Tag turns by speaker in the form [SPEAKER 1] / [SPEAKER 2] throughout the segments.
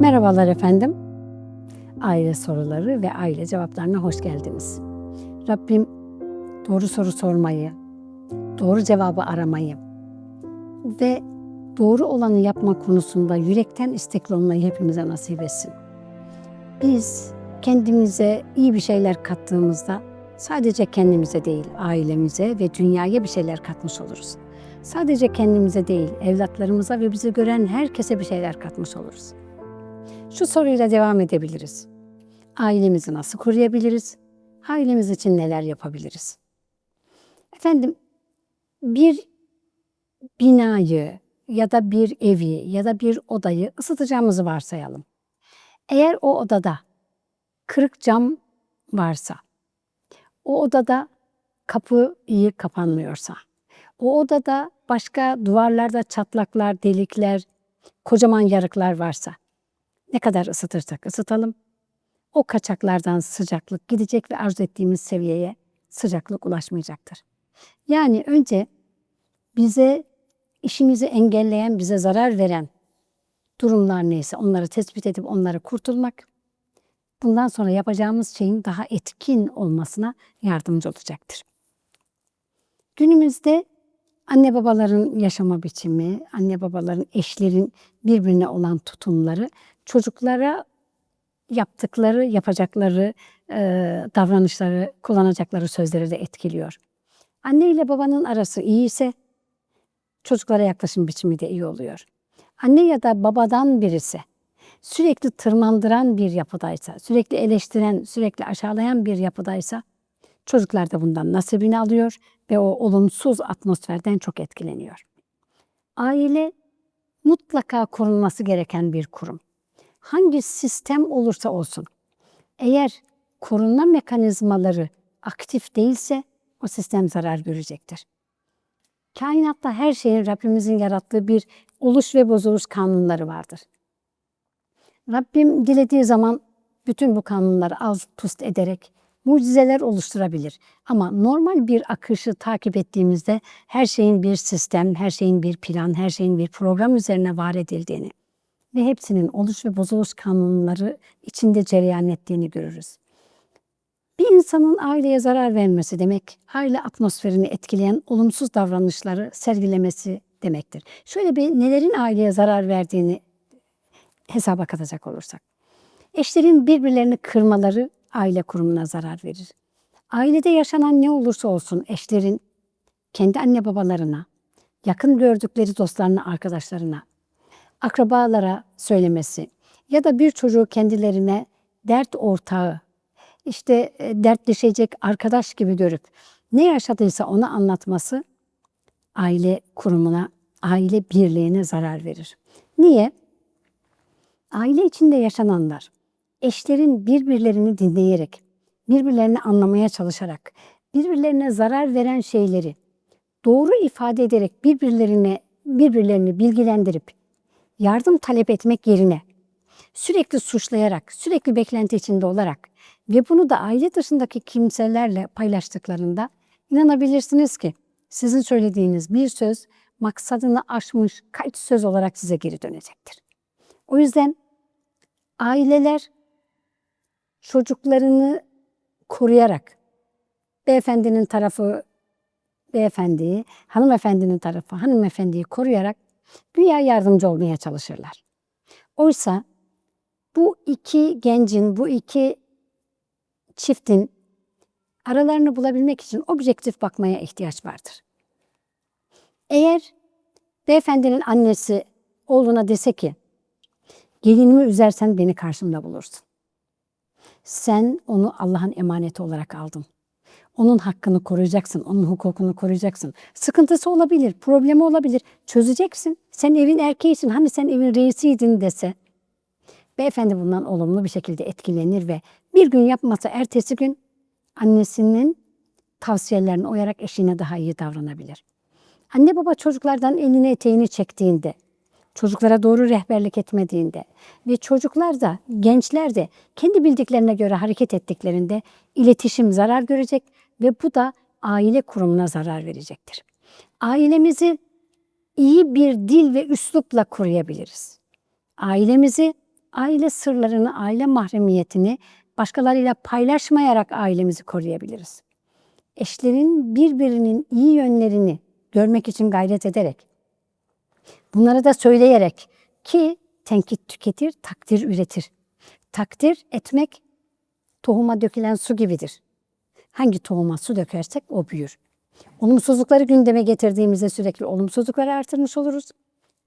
[SPEAKER 1] Merhabalar efendim. Aile soruları ve aile cevaplarına hoş geldiniz. Rabbim doğru soru sormayı, doğru cevabı aramayı ve doğru olanı yapma konusunda yürekten istekli olmayı hepimize nasip etsin. Biz kendimize iyi bir şeyler kattığımızda sadece kendimize değil, ailemize ve dünyaya bir şeyler katmış oluruz. Sadece kendimize değil, evlatlarımıza ve bizi gören herkese bir şeyler katmış oluruz. Şu soruyla devam edebiliriz. Ailemizi nasıl koruyabiliriz? Ailemiz için neler yapabiliriz? Efendim, bir binayı ya da bir evi ya da bir odayı ısıtacağımızı varsayalım. Eğer o odada kırık cam varsa, o odada kapı iyi kapanmıyorsa, o odada başka duvarlarda çatlaklar, delikler, kocaman yarıklar varsa ne kadar ısıtırsak ısıtalım o kaçaklardan sıcaklık gidecek ve arzu ettiğimiz seviyeye sıcaklık ulaşmayacaktır. Yani önce bize işimizi engelleyen, bize zarar veren durumlar neyse onları tespit edip onları kurtulmak bundan sonra yapacağımız şeyin daha etkin olmasına yardımcı olacaktır. Günümüzde anne babaların yaşama biçimi, anne babaların eşlerin birbirine olan tutumları çocuklara yaptıkları, yapacakları e, davranışları, kullanacakları sözleri de etkiliyor. Anne ile babanın arası iyi ise çocuklara yaklaşım biçimi de iyi oluyor. Anne ya da babadan birisi sürekli tırmandıran bir yapıdaysa, sürekli eleştiren, sürekli aşağılayan bir yapıdaysa çocuklar da bundan nasibini alıyor ve o olumsuz atmosferden çok etkileniyor. Aile mutlaka korunması gereken bir kurum. Hangi sistem olursa olsun eğer korunma mekanizmaları aktif değilse o sistem zarar görecektir. Kainatta her şeyin Rabbimizin yarattığı bir oluş ve bozuluş kanunları vardır. Rabbim dilediği zaman bütün bu kanunları alt tust ederek mucizeler oluşturabilir. Ama normal bir akışı takip ettiğimizde her şeyin bir sistem, her şeyin bir plan, her şeyin bir program üzerine var edildiğini ve hepsinin oluş ve bozuluş kanunları içinde cereyan ettiğini görürüz. Bir insanın aileye zarar vermesi demek, aile atmosferini etkileyen olumsuz davranışları sergilemesi demektir. Şöyle bir nelerin aileye zarar verdiğini hesaba katacak olursak. Eşlerin birbirlerini kırmaları aile kurumuna zarar verir. Ailede yaşanan ne olursa olsun eşlerin kendi anne babalarına, yakın gördükleri dostlarına, arkadaşlarına, akrabalara söylemesi ya da bir çocuğu kendilerine dert ortağı, işte e, dertleşecek arkadaş gibi görüp ne yaşadıysa onu anlatması aile kurumuna, aile birliğine zarar verir. Niye? Aile içinde yaşananlar eşlerin birbirlerini dinleyerek, birbirlerini anlamaya çalışarak, birbirlerine zarar veren şeyleri doğru ifade ederek birbirlerine birbirlerini bilgilendirip yardım talep etmek yerine sürekli suçlayarak, sürekli beklenti içinde olarak ve bunu da aile dışındaki kimselerle paylaştıklarında inanabilirsiniz ki sizin söylediğiniz bir söz maksadını aşmış kaç söz olarak size geri dönecektir. O yüzden aileler çocuklarını koruyarak beyefendinin tarafı beyefendiyi, hanımefendinin tarafı hanımefendiyi koruyarak güya yardımcı olmaya çalışırlar. Oysa bu iki gencin, bu iki çiftin aralarını bulabilmek için objektif bakmaya ihtiyaç vardır. Eğer beyefendinin annesi oğluna dese ki, gelinimi üzersen beni karşımda bulursun. Sen onu Allah'ın emaneti olarak aldın. Onun hakkını koruyacaksın, onun hukukunu koruyacaksın. Sıkıntısı olabilir, problemi olabilir. Çözeceksin. Sen evin erkeğisin, hani sen evin reisiydin dese. Beyefendi bundan olumlu bir şekilde etkilenir ve bir gün yapmasa ertesi gün annesinin tavsiyelerine uyarak eşine daha iyi davranabilir. Anne baba çocuklardan elini eteğini çektiğinde, çocuklara doğru rehberlik etmediğinde ve çocuklar da, gençler de kendi bildiklerine göre hareket ettiklerinde iletişim zarar görecek ve bu da aile kurumuna zarar verecektir. Ailemizi iyi bir dil ve üslupla koruyabiliriz. Ailemizi aile sırlarını, aile mahremiyetini başkalarıyla paylaşmayarak ailemizi koruyabiliriz. Eşlerin birbirinin iyi yönlerini görmek için gayret ederek, bunları da söyleyerek ki tenkit tüketir, takdir üretir. Takdir etmek tohuma dökülen su gibidir. Hangi tohuma su dökersek o büyür. Olumsuzlukları gündeme getirdiğimizde sürekli olumsuzlukları artırmış oluruz.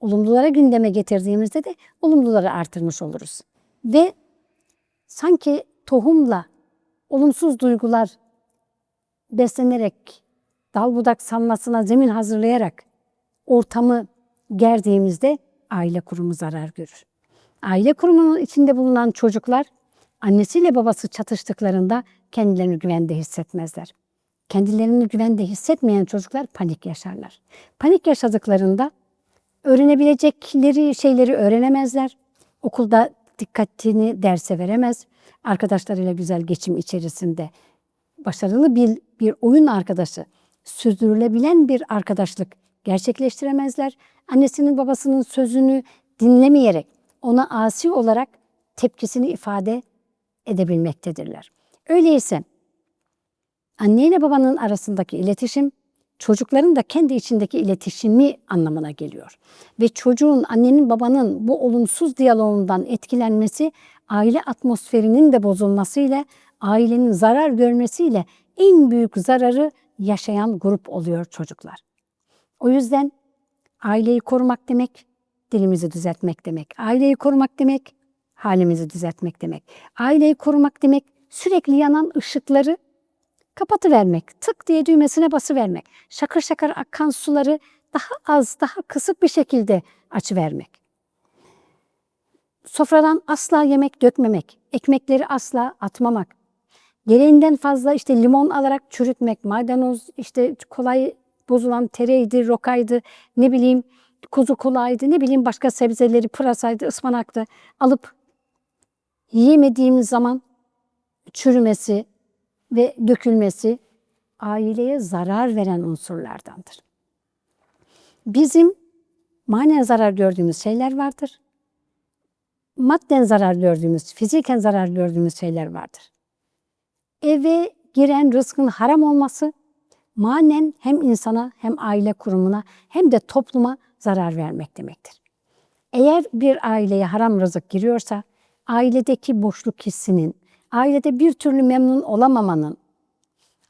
[SPEAKER 1] Olumlulara gündeme getirdiğimizde de olumluları artırmış oluruz. Ve sanki tohumla olumsuz duygular beslenerek, dal budak sanmasına zemin hazırlayarak ortamı gerdiğimizde aile kurumu zarar görür. Aile kurumunun içinde bulunan çocuklar annesiyle babası çatıştıklarında kendilerini güvende hissetmezler. Kendilerini güvende hissetmeyen çocuklar panik yaşarlar. Panik yaşadıklarında öğrenebilecekleri şeyleri öğrenemezler. Okulda dikkatini derse veremez. Arkadaşlarıyla güzel geçim içerisinde başarılı bir, bir oyun arkadaşı, sürdürülebilen bir arkadaşlık gerçekleştiremezler. Annesinin babasının sözünü dinlemeyerek ona asi olarak tepkisini ifade edebilmektedirler. Öyleyse anne ile babanın arasındaki iletişim çocukların da kendi içindeki iletişimi anlamına geliyor. Ve çocuğun annenin babanın bu olumsuz diyaloğundan etkilenmesi aile atmosferinin de bozulmasıyla ailenin zarar görmesiyle en büyük zararı yaşayan grup oluyor çocuklar. O yüzden aileyi korumak demek dilimizi düzeltmek demek. Aileyi korumak demek halimizi düzeltmek demek. Aileyi korumak demek sürekli yanan ışıkları kapatıvermek. Tık diye düğmesine basıvermek. Şakır şakır akan suları daha az, daha kısık bir şekilde açıvermek. Sofradan asla yemek dökmemek. Ekmekleri asla atmamak. Gereğinden fazla işte limon alarak çürütmek, maydanoz, işte kolay bozulan tereydi, rokaydı, ne bileyim kuzu kulağıydı, ne bileyim başka sebzeleri, pırasaydı, ıspanaktı alıp yiyemediğimiz zaman çürümesi ve dökülmesi aileye zarar veren unsurlardandır. Bizim manen zarar gördüğümüz şeyler vardır. Madden zarar gördüğümüz, fiziken zarar gördüğümüz şeyler vardır. Eve giren rızkın haram olması manen hem insana hem aile kurumuna hem de topluma zarar vermek demektir. Eğer bir aileye haram rızık giriyorsa ailedeki boşluk hissinin, ailede bir türlü memnun olamamanın,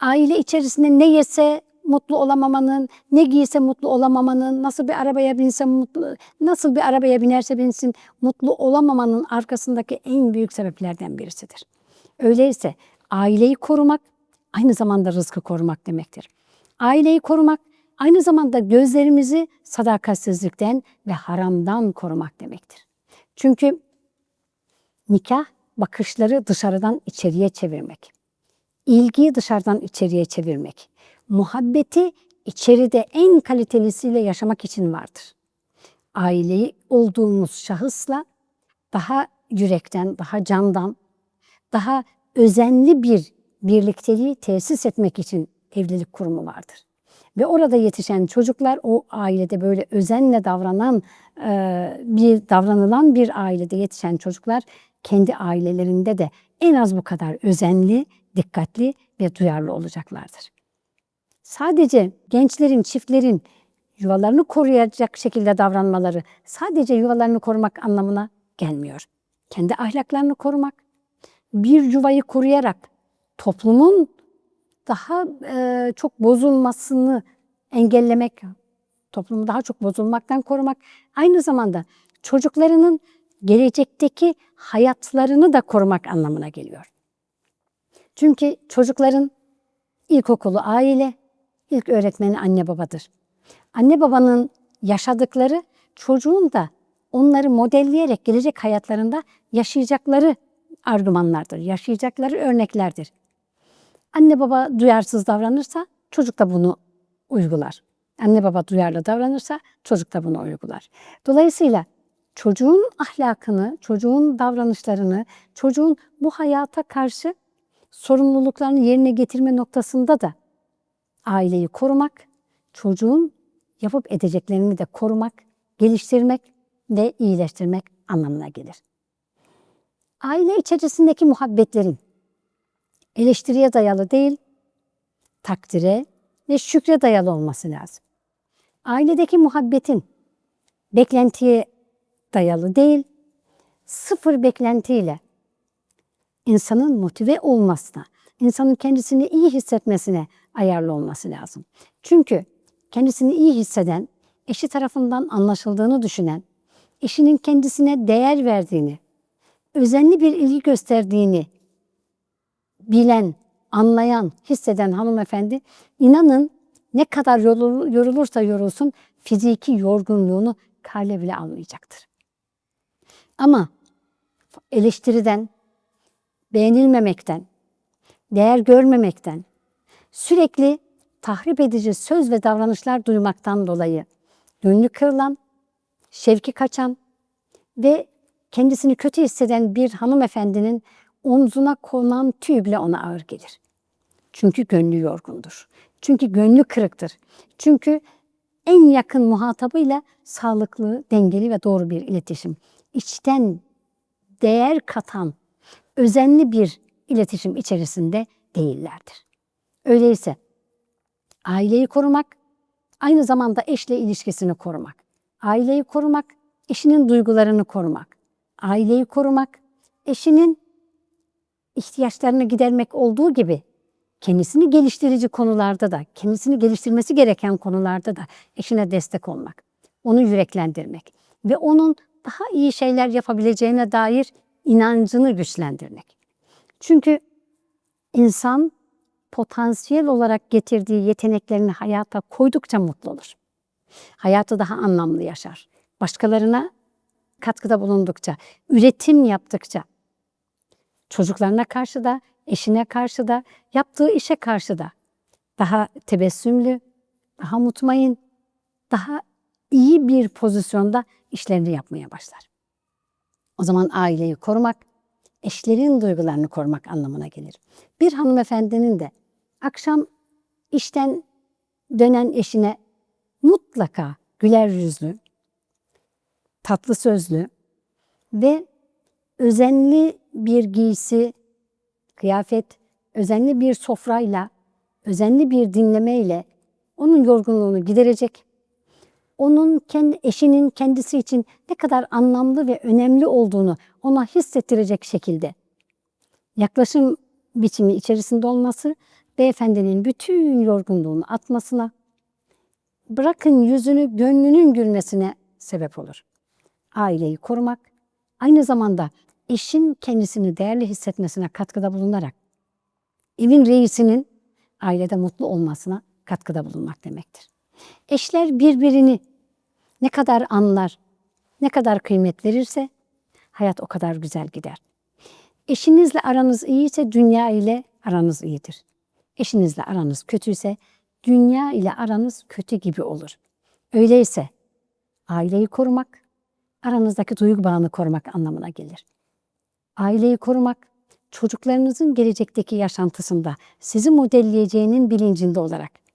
[SPEAKER 1] aile içerisinde ne yese mutlu olamamanın, ne giyse mutlu olamamanın, nasıl bir arabaya binse mutlu, nasıl bir arabaya binerse binsin mutlu olamamanın arkasındaki en büyük sebeplerden birisidir. Öyleyse aileyi korumak aynı zamanda rızkı korumak demektir. Aileyi korumak aynı zamanda gözlerimizi sadakatsizlikten ve haramdan korumak demektir. Çünkü nikah bakışları dışarıdan içeriye çevirmek. İlgiyi dışarıdan içeriye çevirmek. Muhabbeti içeride en kalitelisiyle yaşamak için vardır. Aileyi olduğumuz şahısla daha yürekten, daha candan, daha özenli bir birlikteliği tesis etmek için evlilik kurumu vardır. Ve orada yetişen çocuklar o ailede böyle özenle davranan bir davranılan bir ailede yetişen çocuklar kendi ailelerinde de en az bu kadar özenli, dikkatli ve duyarlı olacaklardır. Sadece gençlerin, çiftlerin yuvalarını koruyacak şekilde davranmaları sadece yuvalarını korumak anlamına gelmiyor. Kendi ahlaklarını korumak, bir yuvayı koruyarak toplumun daha e, çok bozulmasını engellemek, toplumu daha çok bozulmaktan korumak, aynı zamanda çocuklarının gelecekteki hayatlarını da korumak anlamına geliyor. Çünkü çocukların ilkokulu aile, ilk öğretmeni anne babadır. Anne babanın yaşadıkları çocuğun da onları modelleyerek gelecek hayatlarında yaşayacakları argümanlardır, yaşayacakları örneklerdir. Anne baba duyarsız davranırsa çocuk da bunu uygular. Anne baba duyarlı davranırsa çocuk da bunu uygular. Dolayısıyla çocuğun ahlakını, çocuğun davranışlarını, çocuğun bu hayata karşı sorumluluklarını yerine getirme noktasında da aileyi korumak, çocuğun yapıp edeceklerini de korumak, geliştirmek ve iyileştirmek anlamına gelir. Aile içerisindeki muhabbetlerin eleştiriye dayalı değil, takdire ve şükre dayalı olması lazım. Ailedeki muhabbetin beklentiye dayalı değil, sıfır beklentiyle insanın motive olmasına, insanın kendisini iyi hissetmesine ayarlı olması lazım. Çünkü kendisini iyi hisseden, eşi tarafından anlaşıldığını düşünen, eşinin kendisine değer verdiğini, özenli bir ilgi gösterdiğini bilen, anlayan, hisseden hanımefendi inanın ne kadar yorul- yorulursa yorulsun fiziki yorgunluğunu kale bile almayacaktır. Ama eleştiriden, beğenilmemekten, değer görmemekten, sürekli tahrip edici söz ve davranışlar duymaktan dolayı gönlü kırılan, şevki kaçan ve kendisini kötü hisseden bir hanımefendinin omzuna konan tüy bile ona ağır gelir. Çünkü gönlü yorgundur. Çünkü gönlü kırıktır. Çünkü en yakın muhatabıyla sağlıklı, dengeli ve doğru bir iletişim. İçten değer katan, özenli bir iletişim içerisinde değillerdir. Öyleyse aileyi korumak, aynı zamanda eşle ilişkisini korumak. Aileyi korumak, eşinin duygularını korumak. Aileyi korumak, eşinin ihtiyaçlarını gidermek olduğu gibi kendisini geliştirici konularda da, kendisini geliştirmesi gereken konularda da eşine destek olmak, onu yüreklendirmek ve onun daha iyi şeyler yapabileceğine dair inancını güçlendirmek. Çünkü insan potansiyel olarak getirdiği yeteneklerini hayata koydukça mutlu olur. Hayatı daha anlamlı yaşar. Başkalarına katkıda bulundukça, üretim yaptıkça, çocuklarına karşı da, eşine karşı da, yaptığı işe karşı da daha tebessümlü, daha mutmain, daha iyi bir pozisyonda işlerini yapmaya başlar. O zaman aileyi korumak, eşlerin duygularını korumak anlamına gelir. Bir hanımefendinin de akşam işten dönen eşine mutlaka güler yüzlü, tatlı sözlü ve özenli bir giysi, kıyafet, özenli bir sofrayla, özenli bir dinlemeyle onun yorgunluğunu giderecek. Onun kendi eşinin kendisi için ne kadar anlamlı ve önemli olduğunu ona hissettirecek şekilde yaklaşım biçimi içerisinde olması beyefendinin bütün yorgunluğunu atmasına, bırakın yüzünü gönlünün gülmesine sebep olur. Aileyi korumak, aynı zamanda eşin kendisini değerli hissetmesine katkıda bulunarak evin reisinin ailede mutlu olmasına katkıda bulunmak demektir. Eşler birbirini ne kadar anlar, ne kadar kıymet verirse hayat o kadar güzel gider. Eşinizle aranız iyiyse dünya ile aranız iyidir. Eşinizle aranız kötüyse dünya ile aranız kötü gibi olur. Öyleyse aileyi korumak, aranızdaki duygu bağını korumak anlamına gelir. Aileyi korumak, çocuklarınızın gelecekteki yaşantısında sizi modelleyeceğinin bilincinde olarak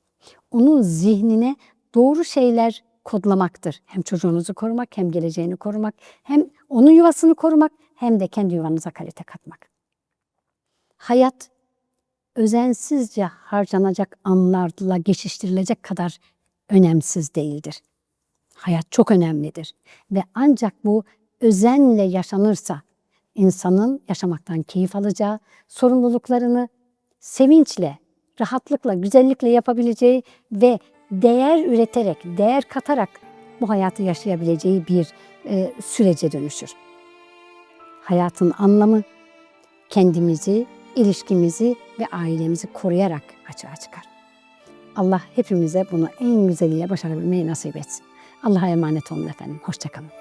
[SPEAKER 1] onun zihnine doğru şeyler kodlamaktır. Hem çocuğunuzu korumak, hem geleceğini korumak, hem onun yuvasını korumak, hem de kendi yuvanıza kalite katmak. Hayat özensizce harcanacak anlarla geçiştirilecek kadar önemsiz değildir. Hayat çok önemlidir ve ancak bu özenle yaşanırsa insanın yaşamaktan keyif alacağı, sorumluluklarını sevinçle, rahatlıkla, güzellikle yapabileceği ve değer üreterek, değer katarak bu hayatı yaşayabileceği bir e, sürece dönüşür. Hayatın anlamı kendimizi, ilişkimizi ve ailemizi koruyarak açığa çıkar. Allah hepimize bunu en güzeliyle başarabilmeyi nasip etsin. Allah'a emanet olun efendim. Hoşçakalın.